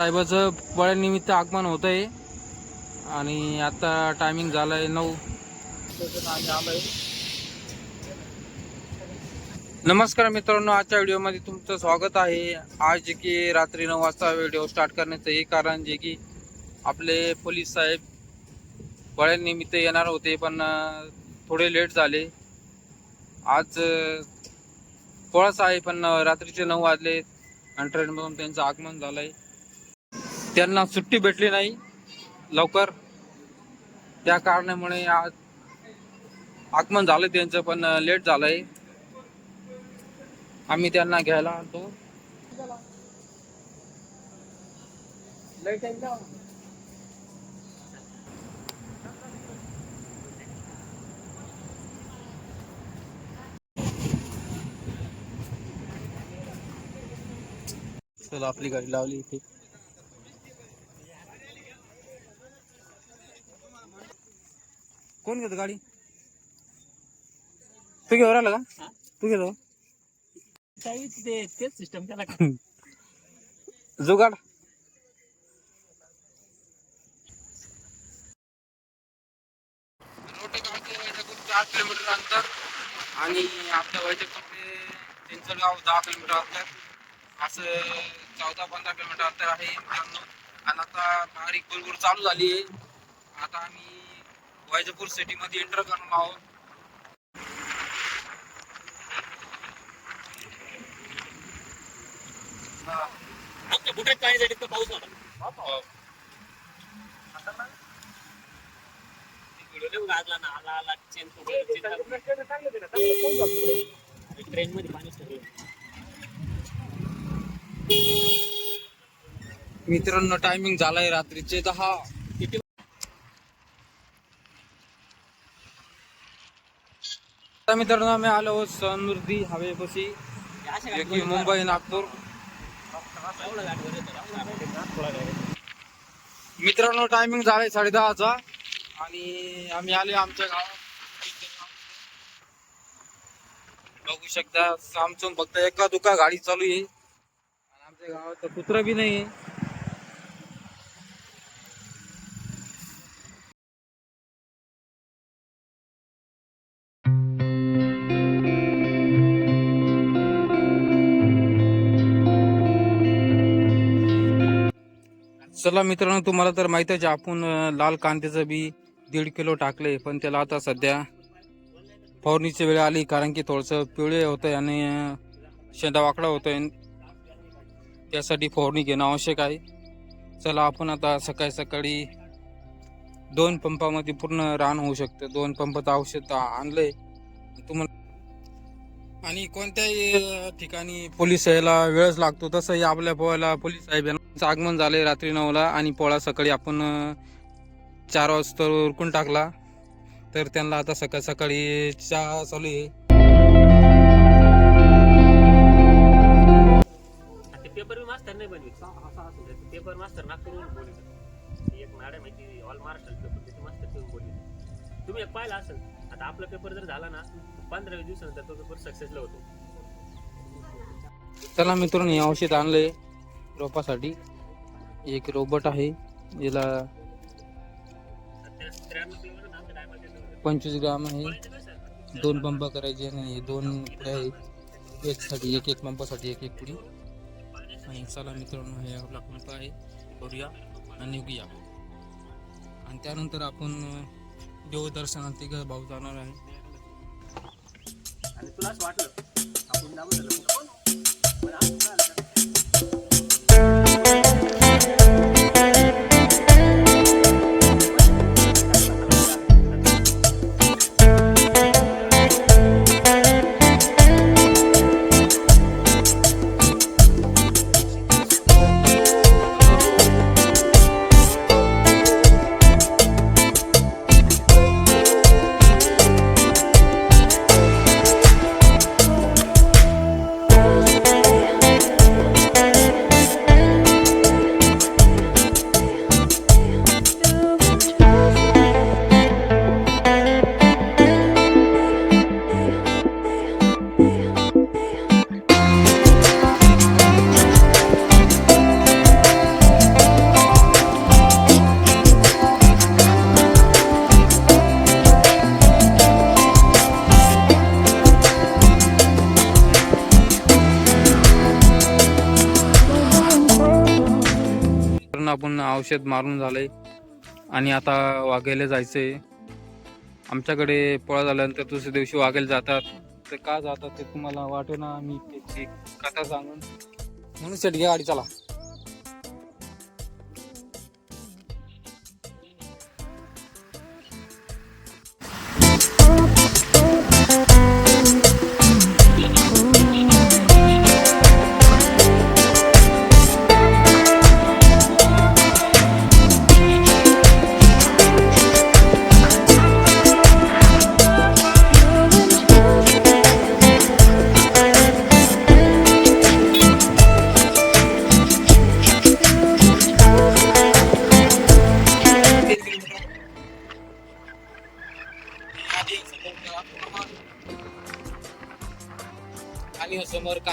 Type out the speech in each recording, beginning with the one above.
साहेबाचं पोळ्यानिमित्त आगमन होत आहे आणि आता टायमिंग झालं आहे नऊ. नमस्कार मित्रांनो आजच्या व्हिडिओमध्ये तुमचं स्वागत आहे. आज जे की रात्री नऊ वाजता व्हिडिओ स्टार्ट करण्याचं हे कारण जे की आपले पोलीस साहेब पोळ्यानिमित्त येणार होते पण थोडे लेट झाले. आज अं, आहे पण रात्रीचे नऊ वाजले. आणि ट्रेनमधून त्यांचं आगमन झालं आहे त्यांना सुट्टी भेटली नाही लवकर. त्या कारणामुळे आज आगमन झालं त्यांचं पण लेट झालंय. आम्ही त्यांना घ्यायला आलो चला आपली गाडी लावली इथे. कोण घेतो गाडी? तू घेऊन राहिला का तू घेतो ते तेच सिस्टम त्याला जुगाड चार किलोमीटर अंतर। आणि आपल्या वैजपूर ते चिंचणगाव दहा किलोमीटर अंतर. असं चौदा पंधरा किलोमीटर अंतर आहे मित्रांनो. आता बारीक बुलबुल चालू झाली आता आम्ही वैजपूर सिटीमध्ये एंटर करणार आहोत. हा. आमच्या बुटात पाणी पाऊस गाजला ना आला आला चेन ट्रेन मध्ये पाणी सगळं मित्रांनो टायमिंग झालाय रात्रीचे दहा. आता मित्रांनो आम्ही आलो आहोत समृद्धी हवेपाशी. जे की मुंबई नागपूर. मित्रांनो टायमिंग झालाय साडे दहाचा आणि आम्ही आले आमच्या गावात. बघू शकता आमचं फक्त एका दुका गाडी चालू आहे. आणि आमच्या गावात तर कुत्रा बी नाही आहे चला मित्रांनो तुम्हाला तर माहीत आहे आपण लाल कांद्याचं बी दीड किलो टाकले पण त्याला आता सध्या फवारणीची वेळ आली कारण की थोडंसं पिवळे आहे आणि अं, शेंडा वाकडा होतोय. त्यासाठी फवारणी घेणं आवश्यक आहे. चला आपण आता सकाळी सकाळी दोन पंपामध्ये पूर्ण रान होऊ शकतं. दोन पंपात औषध आणलंय. तुम्हाला आणि कोणत्याही ठिकाणी पोलीस यायला वेळच लागतो. तसंही आपल्या पोहायला पोलीस साहेब आगमन झाले रात्री नऊला आणि पोळा सकाळी आपण चार वाजता उरकून टाकला. तर त्यांना आता सकाळ सकाळी चहा चालू आहे. पेपर मास्तर नाही बनवित. पेपर मास्तर नागपूरहून बोलित एक मॅडम आहे ती ऑल महाराष्ट्र पेपर त्याची मास्तर ठेवून बोलित तुम्ही एक पाहिला असेल. आता आपला पेपर जर झाला ना पंधरा वीस दिवसानंतर तो पेपर सक्सेसला होतो. चला मित्रांनो औषध आणलंय. रोपासाठी एक रोबोट आहे याला पंचवीस ग्राम आहे. दोन पंप करायचे आणि दोन पुढे आहे एकसाठी एक एक पंपासाठी एक एक पुडी आणि चला मित्रांनो हे आपला पंप आहे. करूया आणि निघूया. आणि त्यानंतर आपण देवदर्शनात तिघ भाऊ जाणार आहे. आणि तुला वाटलं आपण आपण औषध मारून झालंय. आणि आता वाघायला जायचंय. आमच्याकडे पोळा झाल्यानंतर दुसऱ्या दिवशी वाघायला जातात. तर का जातात ते तुम्हाला वाटे ना मी त्याची कथा सांगून. म्हणून सेट घ्या गाडी चला.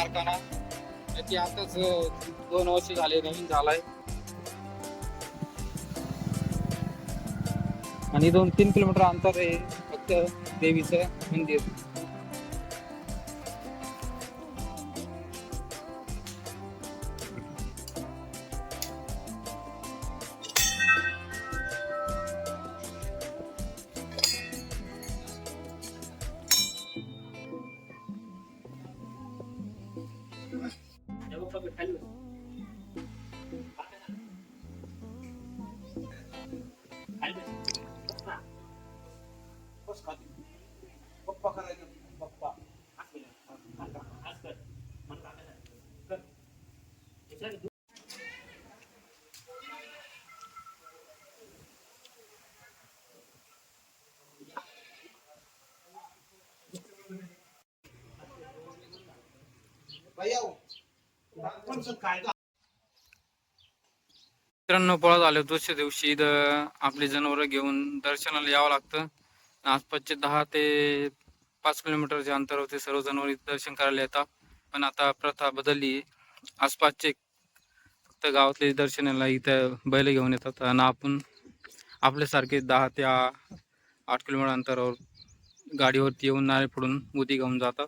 कारखाना. त्याची आताच दोन वर्ष झाले नवीन झालाय. आणि दोन तीन किलोमीटर अंतर आहे फक्त देवीचं मंदिर. मित्रांनो पळत आले दुसऱ्या दिवशी इथं आपली जनावरं घेऊन दर्शनाला यावं लागतं. आसपासचे दहा ते पाच किलोमीटरचे अंतरावरती सर्व जनावर दर्शन करायला येतात. पण आता प्रथा बदलली. आसपासचे फक्त गावातले दर्शनाला इथं बैल घेऊन येतात. आणि आपण आपल्यासारखे दहा ते आठ किलोमीटर अंतरावर गाडीवरती येऊन नारे फोडून उदी घेऊन जातात.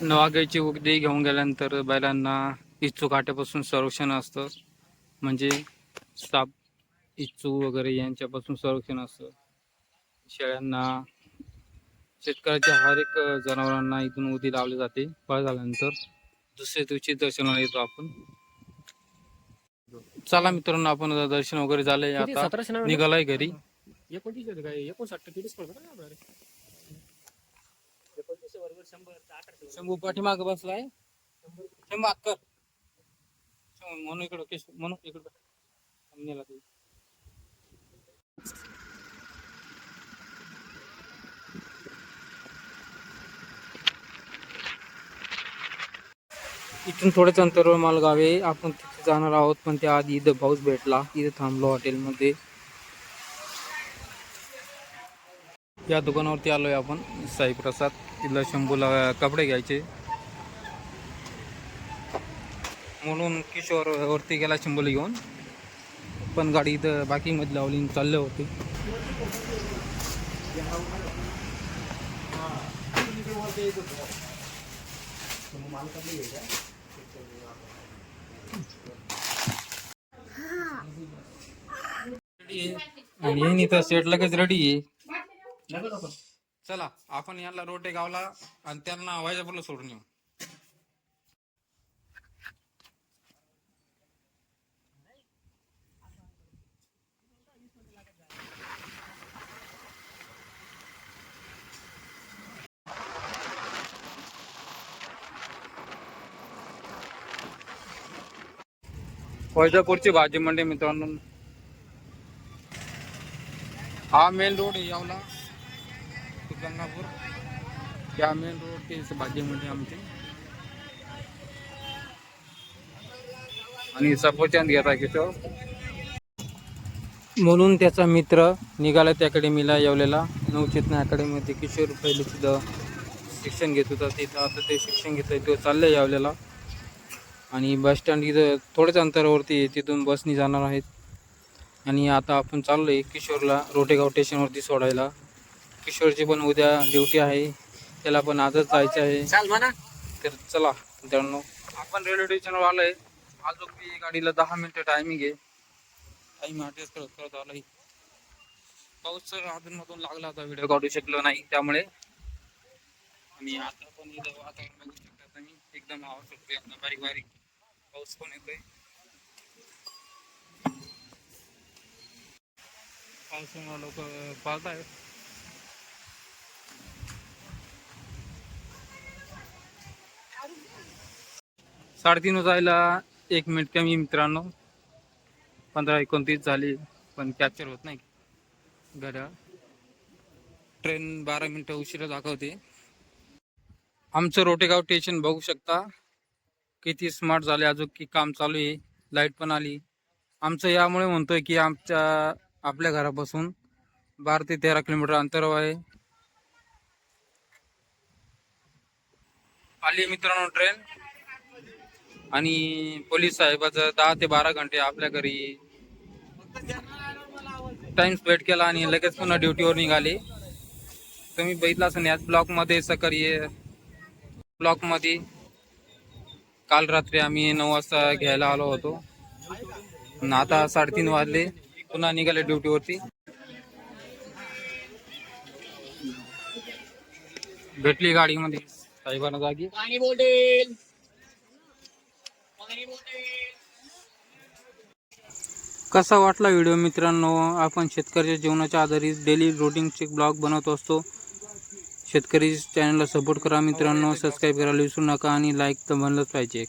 नवागाईची उदी घेऊन गेल्यानंतर बैलांना इच्छू काट्यापासून संरक्षण असतं. म्हणजे साप इच्छू वगैरे यांच्यापासून संरक्षण असतं. शेळ्यांना शेतकऱ्याच्या हर एक जनावरांना इथून उदी लावली जाते. फळ झाल्यानंतर दुसऱ्या दिवशी दर्शनाला येतो आपण. चला मित्रांनो आपण दर्शन वगैरे झालंय? आता? निघालाय घरी. एकोणतीस एकोणसाठ शंभू पाठीमाग बसलाय. शंभू हात कर म्हणून इकडं केश म्हणून इकडं. नेला इथून थोड्याच अंतरावर मालगावे आपण तिथे जाणार आहोत पण त्याआधी इथं पाऊस भेटला. इथं थांबलो हॉटेलमध्ये. या दुकानावरती आलो आहे आपण. साई प्रसाद तिथला शंभूला कपडे घ्यायचे. म्हणून किशोर वरती गेला शंभूला घेऊन. पण गाडी इथं बाकी मध्ये लावली चालले होते. आणि हे तर सेट लगेच रेडी आहे. चला आपण यांना रोटे गावला आणि त्यांना वायजापूरला सोडून येऊ. वैजापूरची भाजी मंडी मित्रांनो. हा मेन रोड आहे यावला. गंगापूर. या मेन रोड ते भाजी मंडी आमची आणि सफरचंद घेता किशोर म्हणून त्याचा मित्र निघाला त्या अकॅडमीला येवलेला. नवचेतना अकॅडमीमध्ये किशोर पहिले सुद्धा शिक्षण घेत होता. तिथं आता ते शिक्षण घेत आहे. तो चाललंय यावलेला. आणि बस स्टँड इथं थोड्याच अंतरावरती तिथून बसनी जाणार आहेत. आणि आता आपण चाललो आहे किशोरला रोटेगाव स्टेशनवरती सोडायला. किशोरची पण उद्या ड्युटी आहे. त्याला पण आजच जायचं आहे. तर चला मित्रांनो आपण रेल्वे स्टेशनवर आलोय. अजून बी गाडीला दहा मिनिटं टायमिंग आहे. टाइम ॲडजस्ट करत करत आलाय. पाऊस अधून मधून लागला होता व्हिडिओ काढू शकलो नाही. त्यामुळे आणि आता पण इथं वातावरण बघू शकता तुम्ही. एकदम आवाज सुटतोय आता बारीक बारीक. पाऊस पण येतोय. पावसामुळे लोक पाहत आहेत साडेतीन वाजायला एक मिनिट कमी मित्रांनो. पंधरा एकोणतीस झाली पण कॅप्चर होत नाही. घड्याळ ट्रेन बारा मिनिटं उशिरा दाखवते. आमचं रोटेगाव स्टेशन बघू शकता. किती स्मार्ट झाले अजून की काम चालू आहे. लाइट पण आली. आमचं यामुळे म्हणतोय की आमच्या आपल्या घरापासून बारा ते तेरा किलोमीटर अंतरावर आहे. आली मित्रांनो ट्रेन आणि पोलीस साहेबाचं दहा ते बारा घंटे आपल्या घरी टाइम स्पेंड केला आणि लगेच पुन्हा ड्युटीवर निघाले. तुम्ही बघितला असं याच ब्लॉकमध्ये सकाळी ब्लॉकमध्ये काल रात्री आम्ही नऊ वाजता घ्यायला आलो होतो. आता साडेतीन वाजले पुन्हा निघाले ड्युटीवरती भेटली गाडीमध्ये साहेबांना जागी पाणी बोटेल पाणी बोटेल कसा वाटला व्हिडिओ मित्रांनो? आपण शेतकऱ्याच्या जीवनाच्या आधारित डेली रोटिंगचे ब्लॉग बनवत असतो. शेतकरी चॅनलला सपोर्ट करा मित्रांनो. सबस्क्राईब करायला विसरू नका आणि लाईक तर बनलंच पाहिजे.